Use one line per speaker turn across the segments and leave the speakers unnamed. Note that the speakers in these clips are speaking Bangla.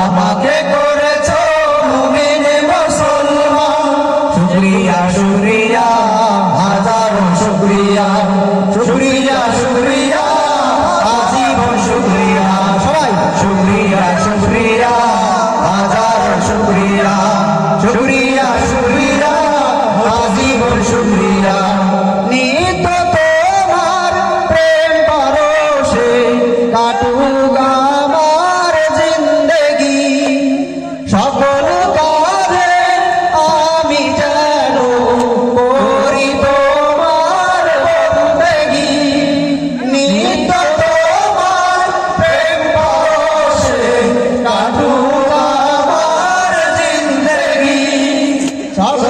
আমাকে করেছ মুমিন মুসলমান। শুকরিয়া শুকরিয়া হাজারো শুকরিয়া। சாக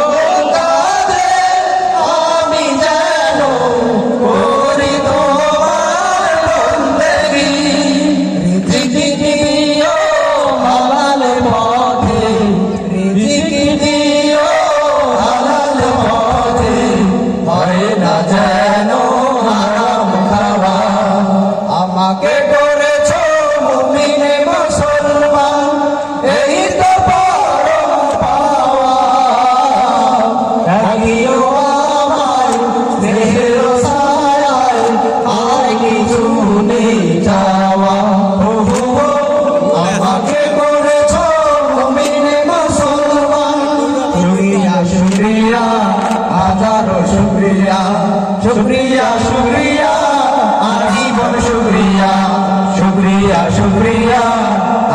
শুক্রিয়া শুক্রিয়া শুক্রিয়া আজীবন শুক্রিয়া? শুক্রিয়া শুক্রিয়া,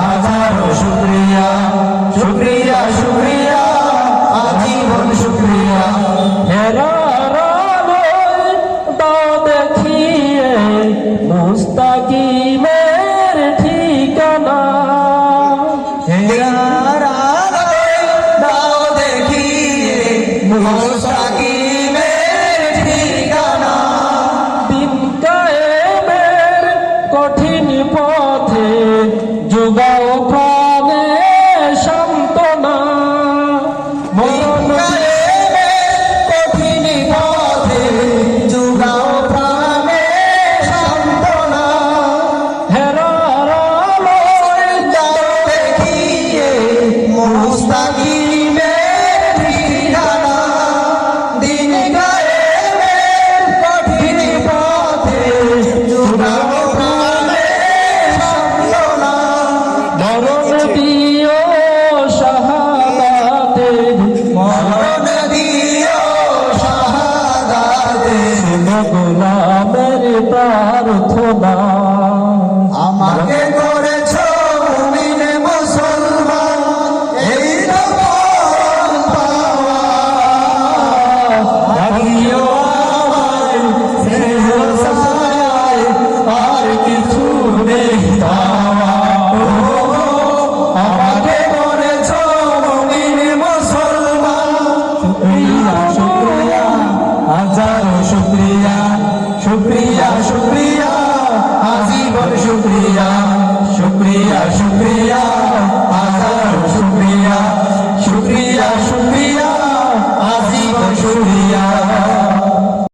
হাজারো শুক্রিয়া। শুক্রিয়া শুক্রিয়া আজীবন শুক্রিয়া?
দেখিয়ে, মুস্তাকিমের ঠিকানা।
হেরা দাও দেখিয়ে
মুস্তা Mustafa শুক্রিয়া শুক্রিয়া শুক্রিয়া।